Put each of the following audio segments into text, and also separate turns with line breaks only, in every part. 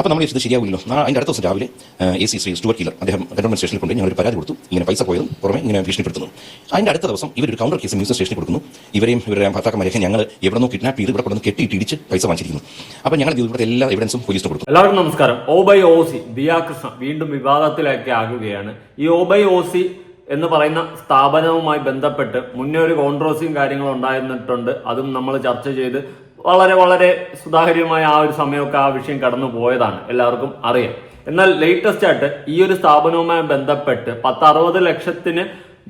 അപ്പോൾ നമ്മൾ ഇത് ശരിയാവില്ലല്ലോ. അതിന്റെ അടുത്ത ദിവസം രാവിലെ A C Shri Stuart Keeler അദ്ദേഹം കണ്ടോൺമെന്റ് സ്റ്റേഷനിൽ കൊണ്ട് ഒരു പരാതി കൊടുത്തു. ഇങ്ങനെ പൈസ പോയതും പുറമെ ഇങ്ങനെ ഭീഷണിപ്പെടുത്തുന്നു. അതിന്റെ അടുത്ത ദിവസം ഇവർ ഒരു കൗണ്ടർ കേസ് മ്യൂസിയം സ്റ്റേഷനിൽ കൊടുക്കുന്നു. ഇവരെയും ഇവരുടെ ഭർത്താക്കന്മാരെയൊക്കെ ഞങ്ങൾ എവിടെ നിന്നോ കിഡ്നാപ്പ് ചെയ്ത് ഇവിടെ കൊണ്ടുവന്ന് കെട്ടിയിട്ട് ഇടിച്ച് പൈസ വാങ്ങിച്ചിരിക്കുന്നു. അപ്പോൾ ഞങ്ങൾ ഇവിടുത്തെ എല്ലാ എവിഡൻസും പോലീസിന് കൊടുത്തു.
എല്ലാവർക്കും നമസ്കാരം. O by O C Diya Diya Krishna വീണ്ടും വിവാദത്തിലേക്ക് ആകുകയാണ്. ഈ ഓ ബൈ ഓ സി എന്ന് പറയുന്ന സ്ഥാപനവുമായി ബന്ധപ്പെട്ട് മുന്നേ ഒരു കോൺട്രോസിയും കാര്യങ്ങളും ഉണ്ടായിരുന്നിട്ടുണ്ട്. അതും നമ്മൾ ചർച്ച ചെയ്ത് വളരെ വളരെ സുതാര്യമായ ആ ഒരു സമയമൊക്കെ ആ വിഷയം കടന്നു പോയതാണ് എല്ലാവർക്കും അറിയാം. എന്നാൽ ലേറ്റസ്റ്റ് ആയിട്ട് ഈ ഒരു സ്ഥാപനവുമായി ബന്ധപ്പെട്ട് പത്ത് അറുപത് ലക്ഷത്തിന്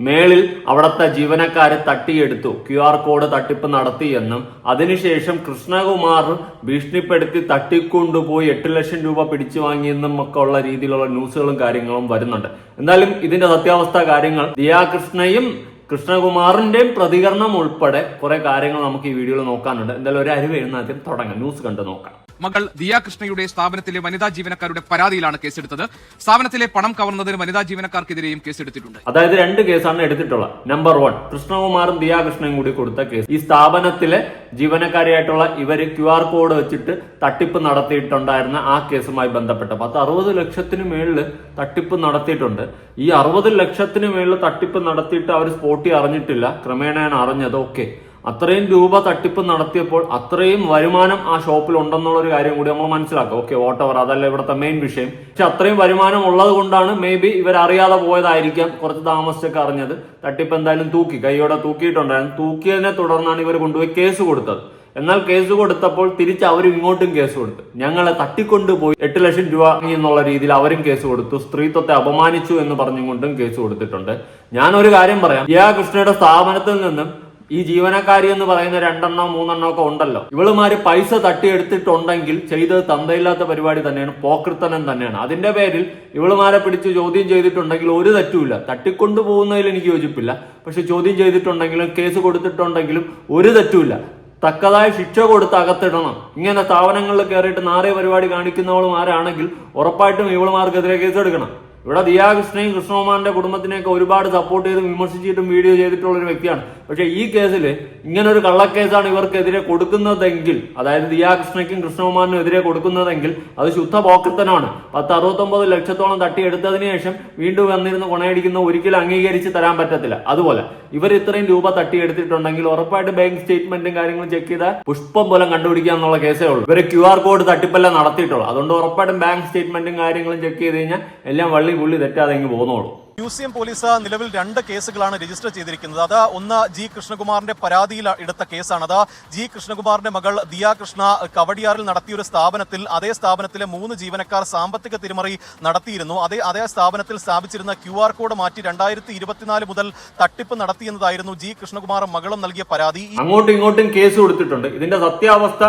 മേളിൽ അവിടുത്തെ ജീവനക്കാരെ തട്ടിയെടുത്തു. ക്യു ആർ കോഡ് തട്ടിപ്പ് നടത്തിയെന്നും അതിനുശേഷം കൃഷ്ണകുമാർ ഭീഷണിപ്പെടുത്തി തട്ടിക്കൊണ്ടുപോയി എട്ട് ലക്ഷം രൂപ പിടിച്ചു വാങ്ങിയെന്നും ഒക്കെ ഉള്ള രീതിയിലുള്ള ന്യൂസുകളും കാര്യങ്ങളും വരുന്നുണ്ട്. എന്തായാലും ഇതിന്റെ സത്യാവസ്ഥ കാര്യങ്ങൾ ദിയാകൃഷ്ണയും കൃഷ്ണകുമാറിന്റെയും പ്രതികരണം ഉൾപ്പെടെ കുറെ കാര്യങ്ങൾ നമുക്ക് ഈ വീഡിയോയിൽ നോക്കാനുണ്ട്. എന്തായാലും ഒരു അരിവ് എഴുന്നാദ്യം തുടങ്ങാം. ന്യൂസ് കണ്ട് നോക്കാം.
മകൾ ദിയാകൃഷ്ണയുടെ സ്ഥാപനത്തിലെ വനിതാ ജീവനക്കാരുടെ പരാതിയിലാണ് കേസെടുത്തത്. സ്ഥാപനത്തിലെ പണം കവർന്നതിന് വനിതാ ജീവനക്കാർക്കെതിരെയും കേസെടുത്തിട്ടുണ്ട്.
അതായത് രണ്ട് കേസാണ് എടുത്തിട്ടുള്ളത്. നമ്പർ വൺ കൃഷ്ണകുമാറും ദിയാകൃഷ്ണയും കൂടി കൊടുത്ത കേസ്. ഈ സ്ഥാപനത്തിലെ ജീവനക്കാരിയായിട്ടുള്ള ഇവർ ക്യു ആർ കോഡ് വെച്ചിട്ട് തട്ടിപ്പ് നടത്തിയിട്ടുണ്ടായിരുന്ന ആ കേസുമായി ബന്ധപ്പെട്ട പത്ത് അറുപത് ലക്ഷത്തിന് മേളിൽ തട്ടിപ്പ് നടത്തിയിട്ടുണ്ട്. ഈ അറുപത് ലക്ഷത്തിന് മേളിൽ തട്ടിപ്പ് നടത്തിയിട്ട് അവർ സ്പോട്ടി അറിഞ്ഞിട്ടില്ല. ക്രമേണയാണ് അറിഞ്ഞത് ഓക്കെ. അത്രയും രൂപ തട്ടിപ്പ് നടത്തിയപ്പോൾ അത്രയും വരുമാനം ആ ഷോപ്പിൽ ഉണ്ടെന്നുള്ള ഒരു കാര്യം കൂടി നമ്മൾ മനസ്സിലാക്കുക ഓക്കെ വോട്ടവർ അതല്ല ഇവിടുത്തെ മെയിൻ വിഷയം. പക്ഷെ അത്രയും വരുമാനം ഉള്ളത് കൊണ്ടാണ് മേ ബി ഇവർ അറിയാതെ പോയതായിരിക്കാം കുറച്ച് താമസിച്ചൊക്കെ അറിഞ്ഞത്. തട്ടിപ്പ് എന്തായാലും തൂക്കി കൈയോടെ തൂക്കിയിട്ടുണ്ടായിരുന്നു. തൂക്കിയതിനെ തുടർന്നാണ് ഇവർ കൊണ്ടുപോയി കേസ് കൊടുത്തത്. എന്നാൽ കേസ് കൊടുത്തപ്പോൾ തിരിച്ച് അവരും ഇങ്ങോട്ടും കേസ് കൊടുത്തു. ഞങ്ങളെ തട്ടിക്കൊണ്ടുപോയി എട്ട് ലക്ഷം രൂപ എന്നുള്ള രീതിയിൽ അവരും കേസ് കൊടുത്തു. സ്ത്രീത്വത്തെ അപമാനിച്ചു എന്ന് പറഞ്ഞുകൊണ്ടും കേസ് കൊടുത്തിട്ടുണ്ട്. ഞാനൊരു കാര്യം പറയാം. ഇയാ കൃഷ്ണയുടെ സ്ഥാപനത്തിൽ നിന്നും ഈ ജീവനക്കാരി എന്ന് പറയുന്ന രണ്ടെണ്ണോ മൂന്നെണ്ണോ ഒക്കെ ഉണ്ടല്ലോ. ഇവളുമാര് പൈസ തട്ടിയെടുത്തിട്ടുണ്ടെങ്കിൽ ചെയ്തത് തന്തയില്ലാത്ത പരിപാടി തന്നെയാണ് പോക്രിത്തനം തന്നെയാണ്. അതിന്റെ പേരിൽ ഇവളുമാരെ പിടിച്ച് ചോദ്യം ചെയ്തിട്ടുണ്ടെങ്കിൽ ഒരു തെറ്റുമില്ല. തട്ടിക്കൊണ്ടു പോകുന്നതിൽ എനിക്ക് യോജിപ്പില്ല. പക്ഷെ ചോദ്യം ചെയ്തിട്ടുണ്ടെങ്കിലും കേസ് കൊടുത്തിട്ടുണ്ടെങ്കിലും ഒരു തെറ്റുമില്ല. തക്കതായ ശിക്ഷ കൊടുത്ത് അകത്തിടണം. ഇങ്ങനെ സ്ഥാപനങ്ങളിൽ കയറിയിട്ട് നാറിയ പരിപാടി കാണിക്കുന്നവളും ആരാണെങ്കിൽ ഉറപ്പായിട്ടും ഇവളുമാർക്കെതിരെ കേസെടുക്കണം. ഇവിടെ ദിയാകൃഷ്ണയും കൃഷ്ണകുമാറിന്റെ കുടുംബത്തിനെയൊക്കെ ഒരുപാട് സപ്പോർട്ട് ചെയ്തും വിമർശിച്ചിട്ടും വീഡിയോ ചെയ്തിട്ടുള്ള ഒരു വ്യക്തിയാണ്. പക്ഷെ ഈ കേസിൽ ഇങ്ങനെ ഒരു കള്ളക്കേസാണ് ഇവർക്കെതിരെ കൊടുക്കുന്നതെങ്കിൽ അതായത് ദിയാകൃഷ്ണയ്ക്കും കൃഷ്ണകുമാറിനും എതിരെ കൊടുക്കുന്നതെങ്കിൽ അത് ശുദ്ധ പോക്കത്തനാണ് പത്ത് അറുപത്തൊമ്പത് ലക്ഷത്തോളം തട്ടിയെടുത്തതിന് ശേഷം വീണ്ടും വന്നിരുന്ന് കൊണയടിക്കുന്ന ഒരിക്കലും അംഗീകരിച്ച് തരാൻ പറ്റത്തില്ല. അതുപോലെ ഇവർ ഇത്രയും രൂപ തട്ടിയെടുത്തിട്ടുണ്ടെങ്കിൽ ഉറപ്പായിട്ട് ബാങ്ക് സ്റ്റേറ്റ്മെന്റും കാര്യങ്ങളും ചെക്ക് ചെയ്താൽ പുഷ്പം പോലെ കണ്ടുപിടിക്കുക എന്നുള്ള കേസേ ഉള്ളൂ. ഇവർ ക്യു ആർ കോഡ് തട്ടിപ്പല്ല നടത്തിയിട്ടുള്ളൂ. അതുകൊണ്ട് ഉറപ്പായിട്ടും ബാങ്ക് സ്റ്റേറ്റ്മെന്റും കാര്യങ്ങളും ചെക്ക് ചെയ്ത് കഴിഞ്ഞാൽ എല്ലാം വള്ളി പുള്ളി തെറ്റാതെ ഇങ്ങ് പോന്നോളൂ.
മ്യൂസിയം പോലീസ് നിലവിൽ രണ്ട് കേസുകളാണ് രജിസ്റ്റർ ചെയ്തിരിക്കുന്നത്. അത് ഒന്ന് ജി കൃഷ്ണകുമാറിന്റെ പരാതിയിൽ എടുത്ത കേസാണ്. അത് ജി കൃഷ്ണകുമാറിന്റെ മകൾ ദിയ കൃഷ്ണ കവടിയാറിൽ നടത്തിയ ഒരു സ്ഥാപനത്തിൽ അതേ സ്ഥാപനത്തിലെ മൂന്ന് ജീവനക്കാർ സാമ്പത്തിക തിരിമറി നടത്തിയിരുന്നു. അതേ അതേ സ്ഥാപനത്തിൽ സ്ഥാപിച്ചിരുന്ന ക്യു ആർ കോഡ് മാറ്റി രണ്ടായിരത്തി ഇരുപത്തിനാല് മുതൽ തട്ടിപ്പ് നടത്തിയെന്നതായിരുന്നു ജി കൃഷ്ണകുമാറും മകളും നൽകിയ പരാതി.
അങ്ങോട്ടും ഇങ്ങോട്ടും കേസ് കൊടുത്തിട്ടുണ്ട്. ഇതിന്റെ സത്യാവസ്ഥ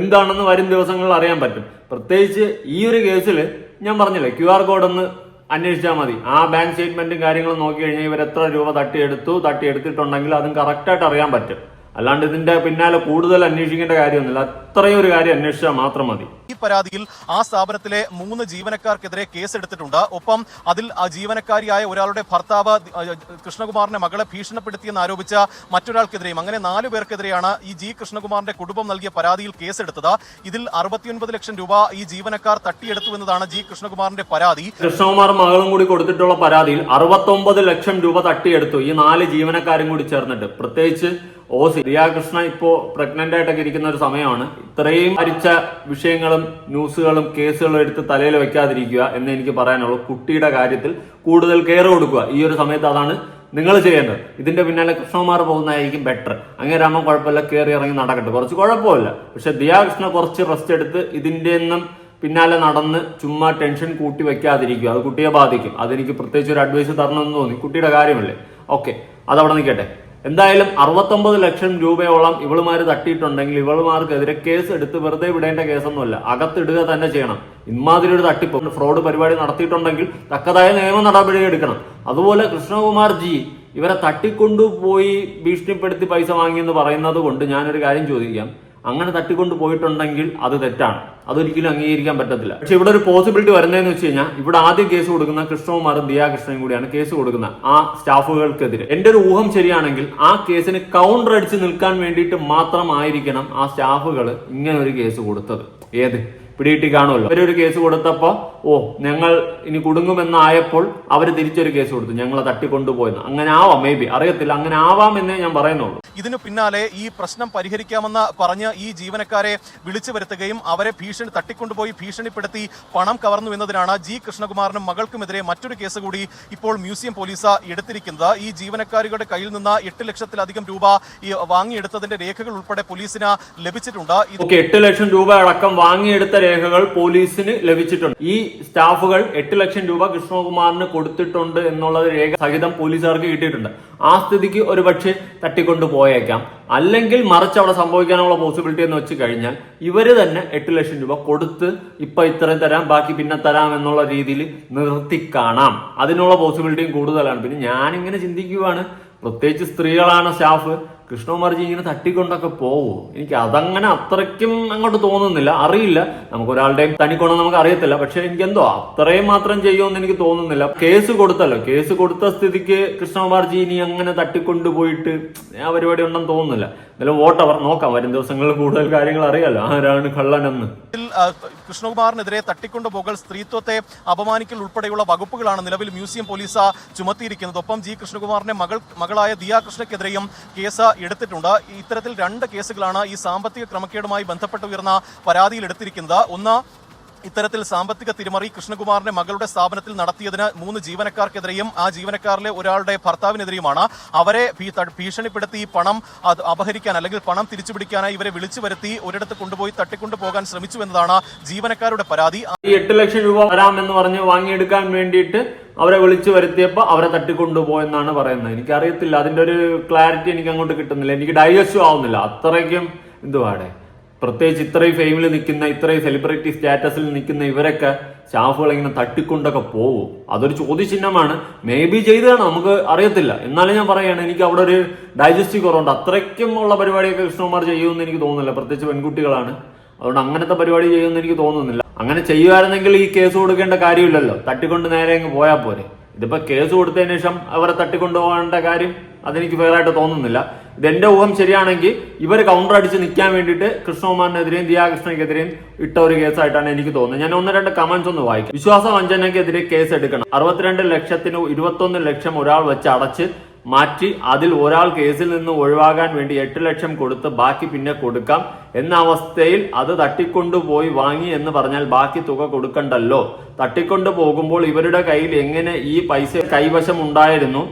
എന്താണെന്ന് വരും ദിവസങ്ങളിൽ അറിയാൻ പറ്റും. പ്രത്യേകിച്ച് ഈ ഒരു കേസിൽ ഞാൻ പറഞ്ഞില്ലേ ക്യു ആർ കോഡ് ഒന്ന് അന്വേഷിച്ചാൽ മതി. ആ ബാങ്ക് സ്റ്റേറ്റ്മെന്റും കാര്യങ്ങളും നോക്കി കഴിഞ്ഞാൽ ഇവർ എത്ര രൂപ തട്ടിയെടുത്തു തട്ടിയെടുത്തിട്ടുണ്ടെങ്കിൽ അതും കറക്റ്റായിട്ട് അറിയാൻ പറ്റും. അല്ലാണ്ട് ഇതിന്റെ പിന്നാലെ കൂടുതൽ അന്വേഷിക്കേണ്ട കാര്യമൊന്നുമില്ല. അത്രയും ഒരു കാര്യം അന്വേഷിച്ചാൽ മാത്രം മതി.
ഈ പരാതിയിൽ ആ സ്ഥാപനത്തിലെ മൂന്ന് ജീവനക്കാർക്കെതിരെ കേസെടുത്തിട്ടുണ്ട്. ഒപ്പം അതിൽ ആ ജീവനക്കാരിയായ ഒരാളുടെ ഭർത്താവ് കൃഷ്ണകുമാറിന്റെ മകളെ ഭീഷണിപ്പെടുത്തിയെന്ന് ആരോപിച്ച മറ്റൊരാൾക്കെതിരെയും അങ്ങനെ നാലു പേർക്കെതിരെയാണ് ഈ ജി കൃഷ്ണകുമാറിന്റെ കുടുംബം നൽകിയ പരാതിയിൽ കേസെടുത്തത്. ഇതിൽ അറുപത്തിയൊൻപത് ലക്ഷം രൂപ ഈ ജീവനക്കാർ തട്ടിയെടുത്തു എന്നതാണ് ജി കൃഷ്ണകുമാറിന്റെ പരാതി.
കൃഷ്ണകുമാർ മകളും കൂടി കൊടുത്തിട്ടുള്ള പരാതിയിൽ അറുപത്തൊമ്പത് ലക്ഷം രൂപ തട്ടിയെടുത്തു. ഈ നാല് ജീവനക്കാരും കൂടി ചേർന്നിട്ട്. പ്രത്യേകിച്ച് ഓസി റിയാകൃഷ്ണ ഇപ്പോ പ്രഗ്നന്റ് ആയിട്ടൊക്കെ ഇരിക്കുന്ന ഒരു സമയമാണ്. ഇത്രയും അരിച്ച വിഷയങ്ങളും ന്യൂസുകളും കേസുകളും എടുത്ത് തലയിൽ വെക്കാതിരിക്കുക എന്ന് എനിക്ക് പറയാനുള്ളൂ. കുട്ടിയുടെ കാര്യത്തിൽ കൂടുതൽ കെയർ കൊടുക്കുക ഈ ഒരു സമയത്ത് അതാണ് നിങ്ങൾ ചെയ്യേണ്ടത്. ഇതിന്റെ പിന്നാലെ കൃഷ്ണകുമാർ പോകുന്നതായിരിക്കും ബെറ്റർ അങ്ങനെ രാമൻ കുഴപ്പമില്ല കയറി ഇറങ്ങി നടക്കട്ടെ. കുറച്ച് കുഴപ്പമില്ല. പക്ഷെ ദിയാകൃഷ്ണ കുറച്ച് റെസ്റ്റ് എടുത്ത് ഇതിന്റെ ഒന്നും പിന്നാലെ നടന്ന് ചുമ്മാ ടെൻഷൻ കൂട്ടി വെക്കാതിരിക്കുക. അത് കുട്ടിയെ ബാധിക്കും. അതെനിക്ക് പ്രത്യേകിച്ച് ഒരു അഡ്വൈസ് തരണമെന്ന് തോന്നി. കുട്ടിയുടെ കാര്യമല്ലേ? ഓക്കെ അതവിടെ നിൽക്കട്ടെ. എന്തായാലും അറുപത്തൊമ്പത് ലക്ഷം രൂപയോളം ഇവളുമാര് തട്ടിയിട്ടുണ്ടെങ്കിൽ ഇവളുമാർക്കെതിരെ കേസ് എടുത്ത് വെറുതെ വിടേണ്ട കേസൊന്നുമല്ല. അകത്തിടുക തന്നെ ചെയ്യണം. ഇമാതിരി ഒരു തട്ടിപ്പ്. ഫ്രോഡ് പരിപാടി നടത്തിയിട്ടുണ്ടെങ്കിൽ തക്കതായ നിയമ നടപടി എടുക്കണം. അതുപോലെ കൃഷ്ണകുമാർ ജി ഇവരെ തട്ടിക്കൊണ്ടുപോയി ഭീഷണിപ്പെടുത്തി പൈസ വാങ്ങിയെന്ന് പറയുന്നത് കൊണ്ട് ഞാനൊരു കാര്യം ചോദിക്കാം. അങ്ങനെ തട്ടിക്കൊണ്ട് പോയിട്ടുണ്ടെങ്കിൽ അത് തെറ്റാണ്. അതൊരിക്കലും അംഗീകരിക്കാൻ പറ്റത്തില്ല. പക്ഷെ ഇവിടെ ഒരു പോസിബിലിറ്റി വരുന്നതെന്ന് വെച്ച് കഴിഞ്ഞാൽ ഇവിടെ ആദ്യം കേസ് കൊടുക്കുന്ന കൃഷ്ണകുമാറും ദിയാകൃഷ്ണനും കൂടിയാണ് കേസ് കൊടുക്കുന്ന ആ സ്റ്റാഫുകൾക്കെതിരെ. എന്റെ ഒരു ഊഹം ശരിയാണെങ്കിൽ ആ കേസിന് കൗണ്ടർ അടിച്ച് നിൽക്കാൻ വേണ്ടിയിട്ട് മാത്രമായിരിക്കണം ആ സ്റ്റാഫുകൾ ഇങ്ങനെ ഒരു കേസ് കൊടുത്തത്. ഏത്? പിടികിട്ടി കാണുമല്ലോ. അവരൊരു കേസ് കൊടുത്തപ്പോ ഓ ഞങ്ങൾ ഇനി കുടുങ്ങുമെന്നായപ്പോൾ അവർ തിരിച്ചൊരു കേസ് കൊടുത്തു. ഞങ്ങളെ തട്ടിക്കൊണ്ടുപോയെന്ന്. അങ്ങനെ ആവാം മേ ബി അറിയത്തില്ല അങ്ങനെ ആവാം എന്നേ ഞാൻ പറയുന്നുള്ളൂ.
ഇതിനു പിന്നാലെ ഈ പ്രശ്നം പരിഹരിക്കാമെന്ന് പറഞ്ഞ് ഈ ജീവനക്കാരെ വിളിച്ചു വരുത്തുകയും അവരെ ഭീഷണി തട്ടിക്കൊണ്ടുപോയി ഭീഷണിപ്പെടുത്തി പണം കവർന്നു എന്നതിനാണ് ജി. കൃഷ്ണകുമാറിനും മകൾക്കുമെതിരെ മറ്റൊരു കേസ് കൂടി ഇപ്പോൾ മ്യൂസിയം പോലീസ് എടുത്തിരിക്കുന്നത്. ഈ ജീവനക്കാരുടെ കയ്യിൽ നിന്ന് എട്ട് ലക്ഷത്തിലധികം രൂപ ഈ വാങ്ങിയെടുത്തതിന്റെ രേഖകൾ ഉൾപ്പെടെ പോലീസിന് ലഭിച്ചിട്ടുണ്ട്.
എട്ട് ലക്ഷം രൂപ അടക്കം വാങ്ങിയെടുത്ത രേഖകൾ പോലീസിന് ലഭിച്ചിട്ടുണ്ട്. ഈ സ്റ്റാഫുകൾ എട്ട് ലക്ഷം രൂപ കൃഷ്ണകുമാറിന് കൊടുത്തിട്ടുണ്ട് എന്നുള്ള രേഖ സഹിതം പോലീസുകാർക്ക് കിട്ടിയിട്ടുണ്ട്. ആ സ്ഥിതിക്ക് ഒരു പക്ഷേ തട്ടിക്കൊണ്ട് പോയേക്കാം. അല്ലെങ്കിൽ മറിച്ച് അവിടെ സംഭവിക്കാനുള്ള പോസിബിലിറ്റി എന്ന് വെച്ച് കഴിഞ്ഞാൽ ഇവർ തന്നെ എട്ട് ലക്ഷം രൂപ കൊടുത്ത് ഇപ്പൊ ഇത്രയും തരാം ബാക്കി പിന്നെ തരാം എന്നുള്ള രീതിയിൽ നിർത്തി കാണാം. അതിനുള്ള പോസിബിലിറ്റിയും കൂടുതലാണ്. പിന്നെ ഞാനിങ്ങനെ ചിന്തിക്കുവാണ്. പ്രത്യേകിച്ച് സ്ത്രീകളാണ് സ്റ്റാഫ്. കൃഷ്ണകുമാർജി ഇങ്ങനെ തട്ടിക്കൊണ്ടൊക്കെ പോവോ? എനിക്ക് അതങ്ങനെ അത്രയ്ക്കും അങ്ങോട്ട് തോന്നുന്നില്ല. അറിയില്ല. നമുക്ക് ഒരാളുടെയും തനിക്കൊണ്ടെന്ന് നമുക്ക് അറിയത്തില്ല. പക്ഷെ എനിക്ക് എന്തോ അത്രയും മാത്രം ചെയ്യുമെന്ന് എനിക്ക് തോന്നുന്നില്ല. കേസ് കൊടുത്തല്ലോ. കേസ് കൊടുത്ത സ്ഥിതിക്ക് കൃഷ്ണകുമാർജി ഇനി അങ്ങനെ തട്ടിക്കൊണ്ടുപോയിട്ട് ആ പരിപാടി ഉണ്ടെന്ന് തോന്നുന്നില്ല. എന്തായാലും വോട്ടവർ നോക്കാം. വരും ദിവസങ്ങളിൽ കൂടുതൽ കാര്യങ്ങൾ അറിയാലോ. ആരാണ് കള്ളനെന്ന്.
കൃഷ്ണകുമാറിനെതിരെ തട്ടിക്കൊണ്ടുപോകൽ സ്ത്രീത്വത്തെ അപമാനിക്കൽ ഉൾപ്പെടെയുള്ള വകുപ്പുകളാണ് നിലവിൽ മ്യൂസിയം പോലീസ് ചുമത്തിയിരിക്കുന്നത്. ഒപ്പം ജി കൃഷ്ണകുമാറിന്റെ മകൾ മകളായ ദിയ കൃഷ്ണക്കെതിരെയും കേസ് എടുത്തിട്ടുണ്ട്. ഇത്തരത്തിൽ രണ്ട് കേസുകളാണ് ഈ സാമ്പത്തിക ക്രമക്കേടുമായി ബന്ധപ്പെട്ട് ഉയർന്ന പരാതിയിൽ എടുത്തിരിക്കുന്നത്. ഒന്ന് ഇത്തരത്തിൽ സാമ്പത്തിക തിരിമറി കൃഷ്ണകുമാറിന്റെ മകളുടെ സ്ഥാപനത്തിൽ നടത്തിയതിന് മൂന്ന് ജീവനക്കാർക്കെതിരെയും ആ ജീവനക്കാരിലെ ഒരാളുടെ ഭർത്താവിനെതിരെയുമാണ് അവരെ ഭീഷണിപ്പെടുത്തി പണം അപഹരിക്കാൻ അല്ലെങ്കിൽ പണം തിരിച്ചുപിടിക്കാനായി ഇവരെ വിളിച്ചു വരുത്തി ഒരിടത്ത് കൊണ്ടുപോയി തട്ടിക്കൊണ്ടു പോകാൻ ശ്രമിച്ചു എന്നതാണ് ജീവനക്കാരുടെ പരാതി.
എട്ട് ലക്ഷം രൂപ വരാമെന്ന് പറഞ്ഞ് വാങ്ങിയെടുക്കാൻ വേണ്ടിയിട്ട് അവരെ വിളിച്ചു വരുത്തിയപ്പോൾ അവരെ തട്ടിക്കൊണ്ടുപോയെന്നാണ് പറയുന്നത്. എനിക്കറിയത്തില്ല അതിന്റെ ഒരു ക്ലാരിറ്റി എനിക്ക് അങ്ങോട്ട് കിട്ടുന്നില്ല. എനിക്ക് ഡൈജസ്റ്റും ആവുന്നില്ല. അത്രയ്ക്കും എന്തുവാടെ? പ്രത്യേകിച്ച് ഇത്രയും ഫെയിമിൽ നിൽക്കുന്ന ഇത്രയും സെലിബ്രിറ്റി സ്റ്റാറ്റസിൽ നിൽക്കുന്ന ഇവരൊക്കെ സ്റ്റാഫുകൾ ഇങ്ങനെ തട്ടിക്കൊണ്ടൊക്കെ പോകും. അതൊരു ചോദ്യചിഹ്നമാണ്. മേ ബി ചെയ്തതാണ്? നമുക്ക് അറിയത്തില്ല. എന്നാലും ഞാൻ പറയുകയാണ് എനിക്ക് അവിടെ ഒരു ഡൈജസ്റ്റീവ് കുറവുണ്ട്. അത്രയ്ക്കും ഉള്ള പരിപാടിയൊക്കെ കൃഷ്ണകുമാർ ചെയ്യുമെന്ന് എനിക്ക് തോന്നുന്നില്ല. പ്രത്യേകിച്ച് പെൺകുട്ടികളാണ്. അതുകൊണ്ട് അങ്ങനത്തെ പരിപാടി ചെയ്യുമെന്ന് എനിക്ക് തോന്നുന്നില്ല. അങ്ങനെ ചെയ്യുമായിരുന്നെങ്കിൽ ഈ കേസ് കൊടുക്കേണ്ട കാര്യമില്ലല്ലോ. തട്ടിക്കൊണ്ട് നേരെ അങ്ങ് പോയാൽ പോരെ. ഇതിപ്പോ കേസ് കൊടുത്തതിന് ശേഷം അവരെ തട്ടിക്കൊണ്ടു പോകേണ്ട കാര്യം അതെനിക്ക് വേറായിട്ട് തോന്നുന്നില്ല. ഇതെന്റെ ഊഹം ശരിയാണെങ്കിൽ ഇവർ കൗണ്ടർ അടിച്ച് നിൽക്കാൻ വേണ്ടിയിട്ട് കൃഷ്ണകുമാറിനെതിരെയും ദിയാകൃഷ്ണയ്ക്കെതിരെയും ഇട്ട ഒരു കേസായിട്ടാണ് എനിക്ക് തോന്നുന്നത്. ഞാൻ ഒന്ന് രണ്ട് കമന്റ്സ് ഒന്ന് വായിക്കും. വിശ്വാസ വഞ്ചനയ്ക്കെതിരെ കേസ് എടുക്കണം. അറുപത്തിരണ്ട് ലക്ഷത്തിന് ഇരുപത്തൊന്ന് ലക്ഷം ഒരാൾ വെച്ച് അടച്ച് മാറ്റി അതിൽ ഒരാൾ കേസിൽ നിന്ന് ഒഴിവാകാൻ വേണ്ടി എട്ട് ലക്ഷം കൊടുത്ത് ബാക്കി പിന്നെ കൊടുക്കാം എന്ന അവസ്ഥയിൽ അത് തട്ടിക്കൊണ്ടുപോയി വാങ്ങി എന്ന് പറഞ്ഞാൽ ബാക്കി തുക കൊടുക്കണ്ടല്ലോ. തട്ടിക്കൊണ്ടു പോകുമ്പോൾ ഇവരുടെ കയ്യിൽ എങ്ങനെ ഈ പൈസ കൈവശം ഉണ്ടായിരുന്നു?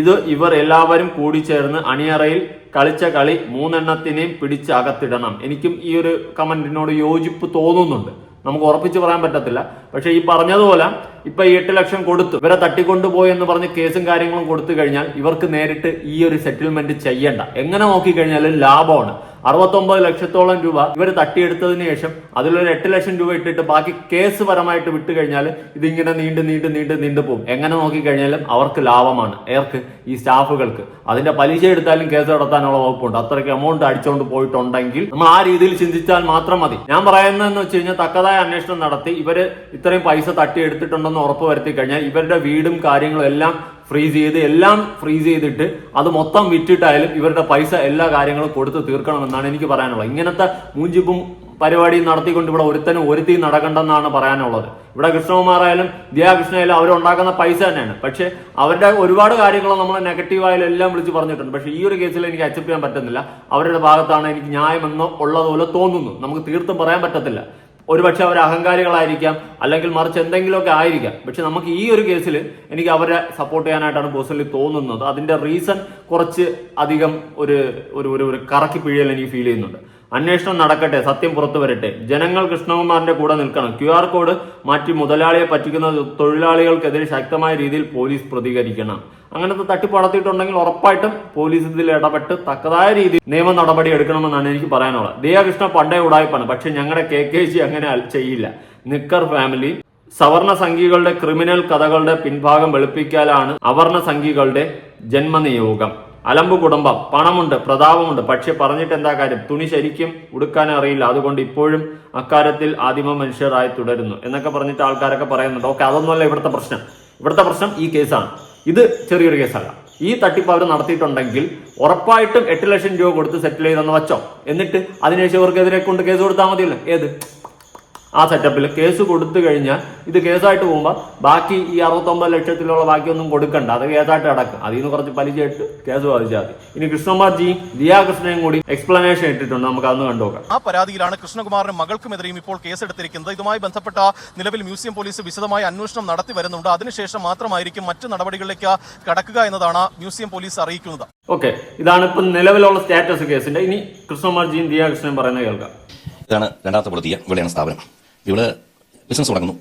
ഇത് ഇവർ എല്ലാവരും കൂടി ചേർന്ന് അണിയറയിൽ കളിച്ച കളി മൂന്നെണ്ണത്തിനെയും പിടിച്ച് അകത്തിടണം. എനിക്കും ഈ ഒരു കമന്റിനോട് യോജിപ്പ് തോന്നുന്നുണ്ട്. നമുക്ക് ഉറപ്പിച്ച് പറയാൻ പറ്റത്തില്ല. പക്ഷെ ഈ പറഞ്ഞതുപോലെ ഇപ്പൊ എട്ട് ലക്ഷം കൊടുത്തു ഇവരെ തട്ടിക്കൊണ്ടുപോയി എന്ന് പറഞ്ഞ് കേസും കാര്യങ്ങളും കൊടുത്തു കഴിഞ്ഞാൽ ഇവർക്ക് നേരിട്ട് ഈ ഒരു സെറ്റിൽമെന്റ് ചെയ്യണ്ട. എങ്ങനെ നോക്കിക്കഴിഞ്ഞാലും ലാഭമാണ്. അറുപത്തൊമ്പത് ലക്ഷത്തോളം രൂപ ഇവർ തട്ടിയെടുത്തതിന് ശേഷം അതിലൊരു എട്ട് ലക്ഷം രൂപ ഇട്ടിട്ട് ബാക്കി കേസ് പരമായിട്ട് വിട്ടു കഴിഞ്ഞാൽ ഇതിങ്ങനെ നീണ്ട് നീണ്ട് നീണ്ട് നീണ്ടു പോകും. എങ്ങനെ നോക്കിക്കഴിഞ്ഞാലും അവർക്ക് ലാഭമാണ്. ഏർക്ക്? ഈ സ്റ്റാഫുകൾക്ക്. അതിന്റെ പലിശ എടുത്താലും കേസ് നടത്താനുള്ള വകുപ്പുണ്ട്. അത്രയ്ക്ക് എമൗണ്ട് അടിച്ചുകൊണ്ട് പോയിട്ടുണ്ടെങ്കിൽ നമ്മൾ ആ രീതിയിൽ ചിന്തിച്ചാൽ മാത്രം മതി. ഞാൻ പറയുന്നതെന്ന് വെച്ച് കഴിഞ്ഞാൽ തക്കതായ അന്വേഷണം നടത്തി ഇവർ ഇത്രയും പൈസ തട്ടിയെടുത്തിട്ടുണ്ടെന്ന് ഉറപ്പ് വരുത്തി കഴിഞ്ഞാൽ ഇവരുടെ വീടും കാര്യങ്ങളും എല്ലാം ഫ്രീസ് ചെയ്ത് എല്ലാം ഫ്രീസ് ചെയ്തിട്ട് അത് മൊത്തം വിറ്റിട്ടായാലും ഇവരുടെ പൈസ എല്ലാ കാര്യങ്ങളും കൊടുത്ത് തീർക്കണമെന്നാണ് എനിക്ക് പറയാനുള്ളത്. ഇങ്ങനത്തെ മൂഞ്ചിപ്പും പരിപാടി നടത്തിക്കൊണ്ട് ഇവിടെ ഒരുത്തനും ഒരുത്തി നടക്കണ്ടെന്നാണ് പറയാനുള്ളത്. ഇവിടെ കൃഷ്ണകുമാറായാലും ദിയാകൃഷ്ണയായാലും അവരുണ്ടാക്കുന്ന പൈസ തന്നെയാണ്. പക്ഷെ അവരുടെ ഒരുപാട് കാര്യങ്ങൾ നമ്മൾ നെഗറ്റീവായാലും എല്ലാം വിളിച്ച് പറഞ്ഞിട്ടുണ്ട്. പക്ഷെ ഈ ഒരു കേസിൽ എനിക്ക് അക്സെപ്റ്റ് ചെയ്യാൻ പറ്റുന്നില്ല. അവരുടെ ഭാഗത്താണ് എനിക്ക് ന്യായമെന്നോ ഉള്ളതുപോലെ തോന്നുന്നു. നമുക്ക് തീർത്തും പറയാൻ പറ്റത്തില്ല. ഒരുപക്ഷെ അവർ അഹങ്കാരികളായിരിക്കാം അല്ലെങ്കിൽ മറിച്ച് എന്തെങ്കിലുമൊക്കെ ആയിരിക്കാം. പക്ഷെ നമുക്ക് ഈ ഒരു കേസിൽ എനിക്ക് അവരെ സപ്പോർട്ട് ചെയ്യാനായിട്ടാണ് പേഴ്സണലി തോന്നുന്നത്. അതിന്റെ റീസൺ കുറച്ച് അധികം ഒരു ഒരു ഒരു ഒരു കറക്കി പിഴിയൽ എനിക്ക് ഫീൽ ചെയ്യുന്നുണ്ട്. അന്വേഷണം നടക്കട്ടെ സത്യം പുറത്തു വരട്ടെ. ജനങ്ങൾ കൃഷ്ണകുമാറിന്റെ കൂടെ നിൽക്കണം. ക്യു ആർ കോഡ് മാറ്റി മുതലാളിയെ പറ്റിക്കുന്ന തൊഴിലാളികൾക്കെതിരെ ശക്തമായ രീതിയിൽ പോലീസ് പ്രതികരിക്കണം. അങ്ങനത്തെ തട്ടിപ്പ് നടത്തിയിട്ടുണ്ടെങ്കിൽ ഉറപ്പായിട്ടും പോലീസ് ഇതിൽ ഇടപെട്ട് തക്കതായ രീതിയിൽ നിയമ നടപടി എടുക്കണമെന്നാണ് എനിക്ക് പറയാനുള്ളത്. ദിയാകൃഷ്ണ പണ്ടേ ഉടായ്പാണ്. പക്ഷെ ഞങ്ങളുടെ കെ കെ ജി അങ്ങനെ ചെയ്യില്ല. നിക്കർ ഫാമിലി സവർണ സംഘികളുടെ ക്രിമിനൽ കഥകളുടെ പിൻഭാഗം വെളുപ്പിക്കാലാണ് അവർണ സംഘികളുടെ ജന്മനിയോഗം. അലമ്പ് കുടുംബം പണമുണ്ട് പ്രതാപമുണ്ട്. പക്ഷെ പറഞ്ഞിട്ട് എന്താ കാര്യം? തുണി ശരിക്കും ഉടുക്കാൻ അറിയില്ല. അതുകൊണ്ട് ഇപ്പോഴും അക്കാര്യത്തിൽ ആദിമ മനുഷ്യരായി തുടരുന്നു. എന്നൊക്കെ പറഞ്ഞിട്ട് ആൾക്കാരൊക്കെ പറയുന്നുണ്ട്. ഓക്കെ അതൊന്നുമല്ല ഇവിടുത്തെ പ്രശ്നം. ഇവിടുത്തെ പ്രശ്നം ഈ കേസാണ്. ഇത് ചെറിയൊരു കേസല്ല ഈ തട്ടിപ്പ് അവർ നടത്തിയിട്ടുണ്ടെങ്കിൽ ഉറപ്പായിട്ടും എട്ട് ലക്ഷം രൂപ കൊടുത്ത് സെറ്റിൽ ചെയ്തെന്ന് വച്ചോ. എന്നിട്ട് അതിനുശേഷം ഇവർക്കെതിരെ കൊണ്ട് കേസ് കൊടുത്താൽ മതിയല്ലോ. ഏത്? ആ സെറ്റപ്പിൽ കേസ് കൊടുത്തു കഴിഞ്ഞാൽ ഇത് കേസായിട്ട് പോകുമ്പോൾ ബാക്കി ഈ അറുപത്തൊമ്പത് ലക്ഷത്തിലുള്ള ബാക്കിയൊന്നും കൊടുക്കണ്ട. അത് കേസായിട്ട് അടക്കും. അതിൽ നിന്ന് കുറച്ച് പലിശ ഇട്ട് കേസ് ബാധിച്ചാൽ മതി. ഇനി കൃഷ്ണകുമാർ ജി ദിയാ കൃഷ്ണയും കൂടി എക്സ്പ്ലനേഷൻ ഇട്ടിട്ടുണ്ട്. നമുക്ക് അന്ന് കണ്ടുനോക്കാം
ആ പരാതിയിലാണ് കൃഷ്ണകുമാറിനും മകൾക്കുമെതിരെയും ഇപ്പോൾ കേസെടുത്തിരിക്കുന്നത് ഇതുമായി ബന്ധപ്പെട്ട നിലവിൽ മ്യൂസിയം പോലീസ് വിശദമായ അന്വേഷണം നടത്തി വരുന്നുണ്ട്. അതിനുശേഷം മാത്രമായിരിക്കും മറ്റു നടപടികളിലേക്ക് കടക്കുക എന്നതാണ് മ്യൂസിയം പോലീസ് അറിയിക്കുന്നത്.
ഓക്കെ ഇതാണ് ഇപ്പം നിലവിലുള്ള സ്റ്റാറ്റസ് കേസിന്റെ ഇനി കൃഷ്ണകുമാർ ജിയും ദിയാ പറയുന്നത് കേൾക്കാം.
ഇതാണ് രണ്ടാമത്തെ പ്രതിയ ഇവിടെയാണ് സ്ഥാപനം. ഇവിടെ ബിസിനസ് തുടങ്ങുന്നു.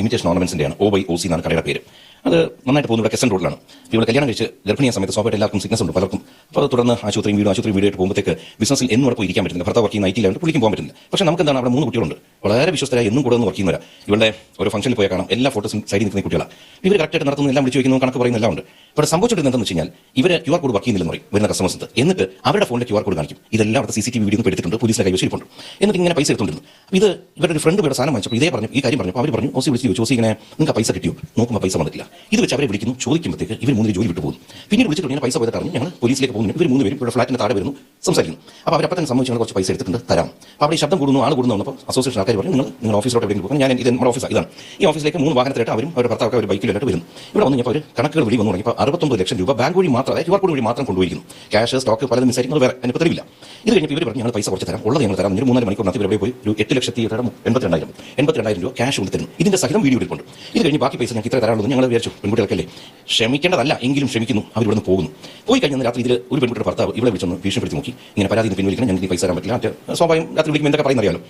ഇമിറ്റേഷൻ ഓർണമെന്റ്സിന്റെയാണ് ഒ ബൈ ഒ സി എന്നാണ് കടയുടെ പേര്. അത് നന്നായിട്ട് പോകുന്നു. ഇവിടെ റോഡിലാണ്. ഇവിടെ കല്യാണം കഴിച്ച് ഗർഭിണിയ സമയത്ത് സ്വാഭാവിക എല്ലാവർക്കും സിഗ്നസ് ഉണ്ട്. പലർക്കും. അപ്പോൾ അത് തുടർന്ന് ആശുപത്രിയും വീടും ആശുപത്രി വീടായിട്ട് പോകുമ്പോഴത്തേക്ക് ബിസിനസ്സിൽ എന്നും അവിടെ പോയി ഇരിക്കാൻ പറ്റുന്നില്ല. ഭർത്താവ് വർക്ക് ചെയ്യുന്ന ഐ ടിയിലായിട്ട് പുള്ളിക്കും പോകാൻ പറ്റുന്നില്ല. പക്ഷേ നമുക്ക് എന്താണ് അവിടെ മൂന്ന് കുട്ടികളുണ്ട്. വളരെ വിശ്വസ്തരായ എന്നും കൂടെ ഒന്ന് വർക്ക് ചെയ്യുന്നവരാ. ഇവിടെ ഒരു ഫംഗ്ഷനിൽ പോയാൽ കാണാം. എല്ലാ ഫോട്ടോസും സൈഡിൽ നിൽക്കുന്ന കുട്ടികളാണ് ഇവർ കറക്റ്റായിട്ട് നടത്തുന്ന. എല്ലാം വിളിച്ചു വയ്ക്കുന്നു കണക്ക് പറയുന്ന. എല്ലാം ഉണ്ട് ഇവിടെ സംഭവിച്ചിട്ട് എന്താണെന്ന് വെച്ച് കഴിഞ്ഞാൽ ഇവർ ക്യു കോഡ് വർക്ക് ചെയ്യുന്നില്ലെന്ന് പറയും വരുന്ന കസ്റ്റമേഴ്സ് എന്നിട്ട് അവരുടെ ഫോണിൽ ക്യു കോഡ് കാണിക്കും. ഇതെല്ലാം അവിടെ C C T V video എടുത്തിട്ടുണ്ട് പോലീസിനെ കൈവശിപ്പുണ്ട് എന്നിട്ട് ഇങ്ങനെ പൈസ എടുത്തുകൊണ്ടിരുന്നു ഇത് ഇവരുടെ ഒരു ഫ്രണ്ട് ഇവിടെ സാധനം വാങ്ങിച്ചപ്പോൾ ഇതേ പറഞ്ഞു. ഈ കാര്യം പറഞ്ഞു. അവർ പറഞ്ഞു. ഓസി വിളിച്ച് ചോദിച്ചു. ഓസി ഇങ്ങനെ നിങ്ങൾക്ക് പൈസ കിട്ടിയോ? നോക്കുമ്പോൾ പൈസ വന്നിട്ടില്ല. ഇത് വെച്ച് അവരെ വിളിക്കുന്നു. ചോദിക്കുമ്പോഴത്തേക്ക് ഇവർ മൂന്ന് ജോലി വിട്ടു പോകും പിന്നീട് വിളിച്ചിട്ട് ഇങ്ങനെ പൈസ പോയത് അറിഞ്ഞു ഞങ്ങൾ പോലീസിലേക്ക് പോകുന്നു ഇവർ മൂന്ന് പേരും ഇവിടെ ഫ്ലാറ്റിന് താഴെ വരുന്നു സംസാരിക്കുന്നു. അപ്പോൾ അവരപ്പം തന്നെ സംബന്ധിച്ച് കുറച്ച് പൈസ എടുത്തിട്ടുണ്ട് തരാം. അപ്പോൾ അവിടെ ശബ്ദം കൂടുന്നു ആൾ കൂടുന്നു വന്നപ്പോൾ അസോസിയേഷൻ ആൾക്കാർ പറഞ്ഞു നിങ്ങൾ നിങ്ങളുടെ ഓഫീസിലോട്ട് എവിടെയെങ്കിലും പോകും ഞാൻ ഇത് നമ്മുടെ ഓഫീസാണ് ഇതാണ്. ഈ ഓഫീസിലേക്ക് മൂന്ന് വാഹനത്തിലായിട്ട് അവരും അവരുടെ ഭർത്താവ് ഒരു ബൈക്കിലായിട്ട് വരുന്നു. ഇവിടെ വന്ന് ഞാൻ കണക്കുകൾ വഴി വന്നു തുടങ്ങിയപ്പോൾ അറുപത്തൊമ്പത് ലക്ഷം രൂപ ബാങ്ക് വഴി മാത്രം ക്യു ആർ കോഡ് വഴി മാത്രം കൊണ്ടുപോയിരിക്കുന്നു. ക്യാഷ് സ്റ്റോക്ക് പലതും മിസ്സായിരിക്കുന്നത് വേറെ അതിന് തെളിവില്ല. ഇത് കഴിഞ്ഞപ്പോൾ ഇവർ പറഞ്ഞു ഞങ്ങൾ പൈസ കുറച്ച് തരാം. ഉള്ളത് ഞങ്ങൾ തരാം. ഒരു മൂന്നര മണിക്കൂറിനകത്ത് ഇവിടെ പോയി ഒരു എട്ട് ലക്ഷത്തി എൺപത്തിരണ്ടായിരം എൺപത്തിരണ്ടായിരം രൂപ ക്യാഷ് കൊണ്ട് തരുന്നു ഇതിന്റെ സഹിതം വീഡിയോ എടുക്കുന്നുണ്ട് ഇത് കഴിഞ്ഞ് ബാക്കി പൈസ ഞങ്ങൾക്ക് ഇത്ര തരാനുള്ളത് ഞങ്ങൾ വിചാരിച്ചു പെൺകുട്ടികൾക്കല്ലേ? ക്ഷമിക്കേണ്ടതല്ല എങ്കിലും ക്ഷമിക്കുന്നു. അവർ ഇവിടുന്ന് പോകുന്നു. പോയി കഴിഞ്ഞ രാത്രി ഇതിൽ ഒരു പെൺകുട്ടിയുടെ ഭർത്താവ് ഇവിടെ വിളിച്ചൊന്ന് ഭീഷണിപ്പെടുത്തി നോക്കി. ഇങ്ങനെ പരാതി നിന്ന് പിൻവലിക്കണം ഞങ്ങൾക്ക് പൈസ തരാൻ പറ്റില്ല. മറ്റേ സ്വാഭാവികം രാത്രി വിളിക്കുമ്പോൾ എന്തൊക്കെ പറയുന്ന അറിയാലോ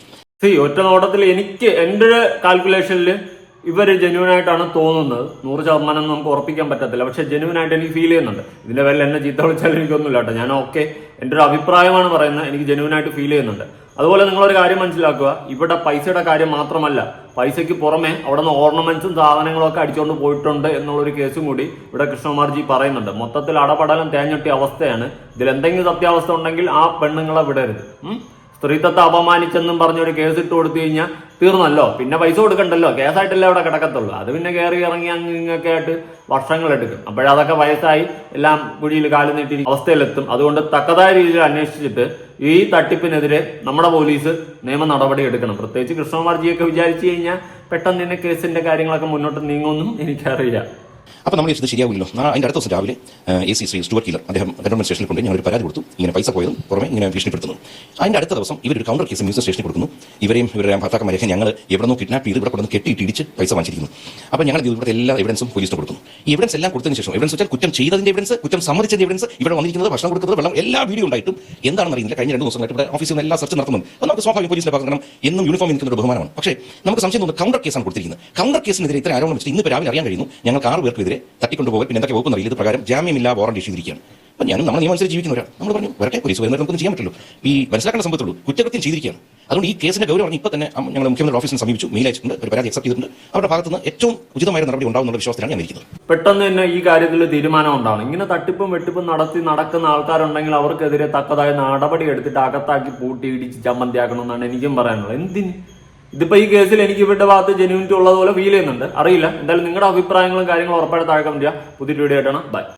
സി ഒറ്റ നോട്ടത്തിൽ എനിക്ക് എന്റെ കാൽക്കുലേഷനിൽ ഇവർ ജെന്യൂൻ ആയിട്ടാണ് തോന്നുന്നത്. നൂറ് ശതമാനം നമുക്ക് ഉറപ്പിക്കാൻ പറ്റത്തില്ല. പക്ഷെ ജെന്യൂൻ ആയിട്ട് എനിക്ക് ഫീൽ ചെയ്യുന്നുണ്ട്. ഇതിന്റെ വല്ല എന്നെ ചീത്ത വിളിച്ചാലും എനിക്കൊന്നുമില്ല കേട്ടോ. ഞാൻ ഓക്കെ എന്റെ ഒരു അഭിപ്രായമാണ് പറയുന്നത്. എനിക്ക് ജെന്യൂൻ ആയിട്ട് ഫീൽ ചെയ്യുന്നുണ്ട്. അതുപോലെ നിങ്ങളൊരു കാര്യം മനസ്സിലാക്കുക. ഇവിടെ പൈസയുടെ കാര്യം മാത്രമല്ല പൈസയ്ക്ക് പുറമെ അവിടെ നിന്ന് ഓർണമെന്റ്സും സാധനങ്ങളും ഒക്കെ അടിച്ചുകൊണ്ട് പോയിട്ടുണ്ട് എന്നുള്ളൊരു കേസും കൂടി ഇവിടെ കൃഷ്ണകുമാർജി പറയുന്നുണ്ട്. മൊത്തത്തിൽ അടപടലം തേഞ്ഞൊട്ടിയ അവസ്ഥയാണ്. ഇതിൽ എന്തെങ്കിലും സത്യാവസ്ഥ ഉണ്ടെങ്കിൽ ആ പെണ്ണുങ്ങളെ വിടരുത്. സ്ത്രീത്വത്തെ അപമാനിച്ചെന്നും പറഞ്ഞൊരു കേസ് ഇട്ട് കൊടുത്തു കഴിഞ്ഞാൽ തീർന്നല്ലോ. പിന്നെ പൈസ കൊടുക്കണ്ടല്ലോ. കേസായിട്ടല്ലേ അവിടെ കിടക്കത്തുള്ളൂ. അത് പിന്നെ കയറി ഇറങ്ങി അങ്ങ് ഇങ്ങൊക്കെ ആയിട്ട് വർഷങ്ങളെടുക്കും അപ്പോഴതൊക്കെ വയസ്സായി എല്ലാം കുഴിയിൽ കാൽ നീട്ടി അവസ്ഥയിലെത്തും. അതുകൊണ്ട് തക്കതായ രീതിയിൽ അന്വേഷിച്ചിട്ട് ഈ തട്ടിപ്പിനെതിരെ നമ്മുടെ പോലീസ് നിയമ നടപടി എടുക്കണം. പ്രത്യേകിച്ച് കൃഷ്ണകുമാർജിയൊക്കെ വിചാരിച്ചു കഴിഞ്ഞാൽ പെട്ടെന്ന് തന്നെ കേസിന്റെ കാര്യങ്ങളൊക്കെ മുന്നോട്ട് നീങ്ങുമെന്നും എനിക്കറിയാം.
അപ്പോൾ നമ്മൾ ഇത് ശരിയാവില്ലല്ലോ. അതിന്റെ അടുത്ത ദിവസം രാവിലെ A C Shri Stuart Keeler അദ്ദേഹം ഗവൺമെന്റ് സ്റ്റേഷനിൽ കൊണ്ട് ഞാൻ ഒരു പരാതി കൊടുത്തു. ഇങ്ങനെ പൈസ പോയതും പുറമെ ഇങ്ങനെ ഭീഷണിപ്പെടുത്തുന്നു അതിന്റെ അടുത്ത ദിവസം ഇവർ ഒരു കൗണ്ടർ കേസ് മ്യൂസിയം സ്റ്റേഷനിൽ കൊടുക്കുന്നു. ഇവരെയും ഇവരുടെ ഭർത്താക്കന്മാരെയൊക്കെ ഞങ്ങൾ എവിടെ നിന്ന് കിഡ്നാപ്പ് ചെയ്ത് ഇവിടെ കൊണ്ടുവന്ന് കെട്ടിയിട്ട് ഇടിച്ച് പൈസ വാങ്ങിച്ചിരിക്കുന്നു. അപ്പോൾ ഞങ്ങൾ ഇവിടുത്തെ എല്ലാ എവിഡൻസും പോലീസിന് കൊടുക്കുന്നു. ഈ എവിഡൻസ് എല്ലാം കൊടുത്തതിന് ശേഷം എവിഡൻസ് വെച്ചാൽ കുറ്റം ചെയ്തതിന്റെ എവിഡൻസ് കുറ്റം സമ്മതിച്ചതിന്റെ എവിഡൻസ് ഇവിടെ വന്നിരിക്കുന്നത് ഭക്ഷണം കൊടുക്കുന്നത് വെള്ളം എല്ലാ വീഡിയോ ഉണ്ടായിട്ടും എന്താണെന്ന് അറിയില്ല. കഴിഞ്ഞ രണ്ട് ദിവസമായിട്ട് ഇവിടെ ഓഫീസിൽ നിന്ന് എല്ലാ സെർച്ച് നടത്തുന്നു അത് നമുക്ക് സ്വാഭാവിക പോലീസിന്റെ ഭാഗം എന്നും യൂണിഫോം നിൽക്കുന്ന ഒരു ബഹുമാനമാണ്. പക്ഷേ നമുക്ക് സംശയം തോന്നുന്നത് കൗണ്ടർ കേസാണ് കൊടുത്തിരിക്കുന്നത്. കൗണ്ടർ കേസിനെതിരെ ഇത്ര ആരോപണം വെച്ചിട്ട് ഇന്ന് രാവിലെ അറിയാൻ കഴിയുന്നു. ഞങ്ങൾക്ക് ആറ് പേർക്കെതിരെ തട്ടിക്കൊണ്ടുപോകാൻ പിന്നെ എന്തൊക്കെ വകുപ്പ് ഇത് പ്രകാരം ജാമ്യമില്ല വാറണ്ട് ഇഷ്യൂ ചെയ്തിരിക്കുകയാണ്. അപ്പം ഞാനും നമ്മൾ നിയമം അനുസരിച്ച് ജീവിക്കുന്നവരാണ്. നമ്മൾ പറഞ്ഞു വരട്ടെ പോലീസ് വരുന്നത് നമുക്കൊന്നും ചെയ്യാൻ പറ്റുള്ളൂ ഈ മനസ്സിലാക്കേണ്ട സംഭവത്തുള്ളൂ കുറ്റകൃത്യം ചെയ്തിരിക്കുകയാണ്. അതുകൊണ്ട് ഈ കേസിന്റെ ഗൗരവം അറിഞ്ഞ് ഇപ്പോൾ തന്നെ ഞങ്ങൾ മുഖ്യമന്ത്രി ഓഫീസിനെ സമീപിച്ചു മെയിൽ അയച്ചിട്ടുണ്ട് ഒരു പരാതി അക്സെപ്റ്റ് ചെയ്തിട്ടുണ്ട്. അവരുടെ ഭാഗത്ത് നിന്ന് ഏറ്റവും ഉചിതമായ നടപടി ഉണ്ടാവുന്ന വിശ്വാസത്തിലാണ് ഞാൻ ഇരിക്കുന്നത്.
പെട്ടെന്ന് തന്നെ ഈ കാര്യത്തിൽ തീരുമാനം ഉണ്ടാവണം. ഇങ്ങനെ തട്ടിപ്പും വെട്ടിപ്പും നടത്തി നടക്കുന്ന ആൾക്കാരുണ്ടെങ്കിൽ അവർക്കെതിരെ തക്കതായ നടപടി എടുത്തിട്ട് അകത്താക്കി പൂട്ടി ഇടിച്ച് ചമ്മന്തിയാക്കണമെന്നാണ് എനിക്കും പറയാനുള്ളത്. എന്തിന്? ഇതിപ്പോ ഈ കേസിൽ എനിക്ക് ഇവരുടെ ഭാഗത്ത് ജെന്യൂനിറ്റി ഉള്ളതുപോലെ ഫീൽ ചെയ്യുന്നുണ്ട്. അറിയില്ല. എന്തായാലും നിങ്ങളുടെ അഭിപ്രായങ്ങളും കാര്യങ്ങളും ഉറപ്പായിട്ട് താഴെ കമന്റ് ചെയ്യുക പുതിയ വീഡിയോ ആയിട്ടാണ്. ബൈ